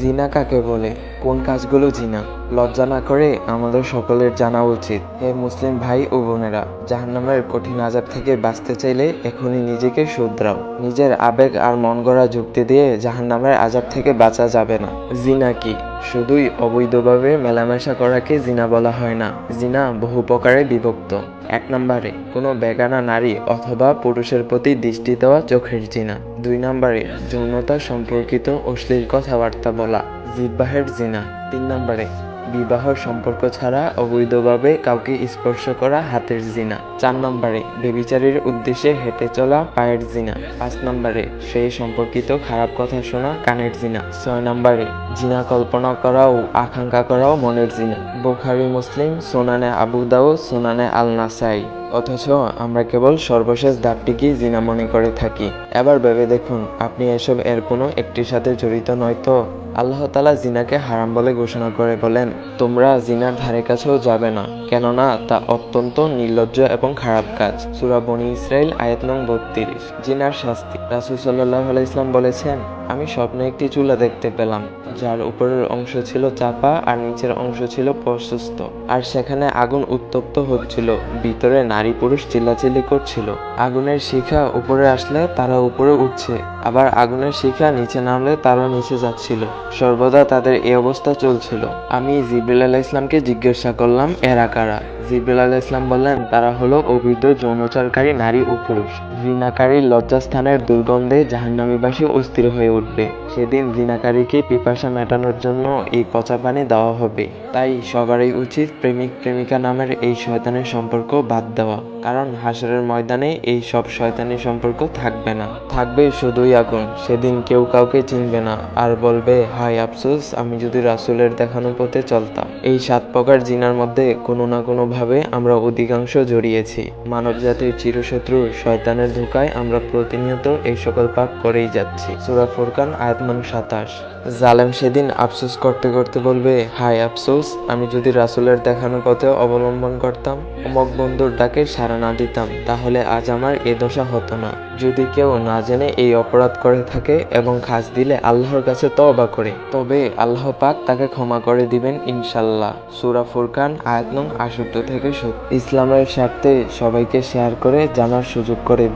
জিনা কাকে বলে? কোন কাজগুলো জিনা? লজ্জা না করে আমাদের সকলের জানা উচিত। হে মুসলিম ভাই ও বোনেরা, জাহান্নামের কঠিন আজাব থেকে বাঁচতে চাইলে এখনই নিজেকে শুধরাও। নিজের আবেগ আর মন গড়া যুক্তি দিয়ে জাহান্নামের আজাব থেকে বাঁচা যাবে না। জিনা কি? শুধুই অবৈধভাবে মেলামেশা করাকে জিনা বলা হয় না। জিনা বহু প্রকারে বিভক্ত। এক নম্বরে, কোনো বেগানা নারী অথবা পুরুষের প্রতি দৃষ্টি দেওয়া চোখের জিনা। দুই নম্বরে, যৌনতা সম্পর্কিত অশ্লীল কথাবার্তা বলা জিব্বাহের জিনা। তিন নম্বরে বিবাহ সম্পর্ক ছাড়া অবৈধভাবে কাউকে স্পর্শ করা হাতের জিনা। চার নম্বরে, বেবিচারীর উদ্দেশ্যে হেঁটে চলা পায়ের জিনা। পাঁচ নম্বরে সেই সম্পর্কিত খারাপ কথা শোনা কানের জিনা। ছয় নম্বরে, জিনা কল্পনা করা ও আকাঙ্ক্ষা করাও মনের জিনা। বোখারি মুসলিম, সোনানে আবু দাউ সোনানে আল নাসাই অথচ আমরা কেবল সর্বশেষ ধাপটিকেই জিনা মনে করে থাকি। এবার ভেবে দেখুন, আপনি এসব এর কোনো একটির সাথে জড়িত নয় তো? আল্লাহ তালা জিনাকে হারাম বলে ঘোষণা করে বলেন, তোমরা জিনার ধারে কাছেও যাবে না, কেননা তা অত্যন্ত নির্লজ্জ এবং খারাপ কাজ। সুরা ইসরায়েল আয়াত নং বত্রিশ, জিনার শাস্তি। রাসুল সাল্লাহ ইসলাম বলেছেন আমি স্বপ্নে একটি চুলা দেখতে পেলাম, যার উপরের অংশ ছিল চাপা আর নিচের অংশ ছিল প্রশস্ত। আর সেখানে আগুন উত্তপ্ত হচ্ছিল, ভিতরে নারী পুরুষ চিল্লাচিল্লি করছিল। আগুনের শিখা উপরে আসলে তারা উপরে উঠছে, আবার আগুনের শিখা নিচে নামলে তারা নিচে যাচ্ছিল। সর্বদা তাদের এই অবস্থা চলছিল। আমি জিবরুল আলাহ ইসলামকে জিজ্ঞাসা করলাম, এরা কারা? জিবরুল আলাহ ইসলাম বললেন, তারা হলো অবৈধ যৌনচারকারী নারী ও পুরুষ। জিনাকারীর লজ্জাস্থানের দুর্গন্ধে জাহান্নামীবাসী অস্থির হয়ে উঠবে। সেদিন জিনাকারীকে পিপাসা মেটানোর জন্য এই পচা পানি দেওয়া হবে। তাই সবারই উচিত প্রেমিক প্রেমিকা নামের এই শয়তানের সম্পর্ক বাদ দেওয়া। কারণ হাসরের ময়দানে এই সব শয়তানি সম্পর্ক থাকবে না। থাকবে শুধুই আগুন। সেদিন কেউ কাউকে চিনবে না। আর বলবে, হায় আফসোস, আমি যদি রাসূলের দেখানো পথে চলতাম। এই সাত প্রকার জিনার মধ্যে কোনো না কোনোভাবে আমরা অধিকাংশ জড়িয়েছি। মানব জাতির চিরশত্রু শয়তানের ধোকায় আমরা প্রতিনিয়ত এই সকল পাপ করেই যাচ্ছি। সূরা ফুরকান, আয়াত নং সাতাশ। জালেম সেদিন আফসোস করতে করতে বলবে, হায় আফসোস, আমি যদি রাসূলের দেখানো পথে অবলম্বন করতাম, অমক বন্ধুর ডাকে সাড়া না দিতাম, তাহলে আজ আমার এ দশা হতো না। যদি কেউ না জেনে এই অপরাধ করে থাকে এবং খাস দিলে আল্লাহর কাছে তওবা করে, তবে আল্লাহ পাক তাকে ক্ষমা করে দিবেন ইনশাল্লাহ সূরা ফুরকান, আয়াত আষট্টি থেকে সত্তর। ইসলামের স্বার্থে সবাইকে শেয়ার করে জানার সুযোগ করে দিন।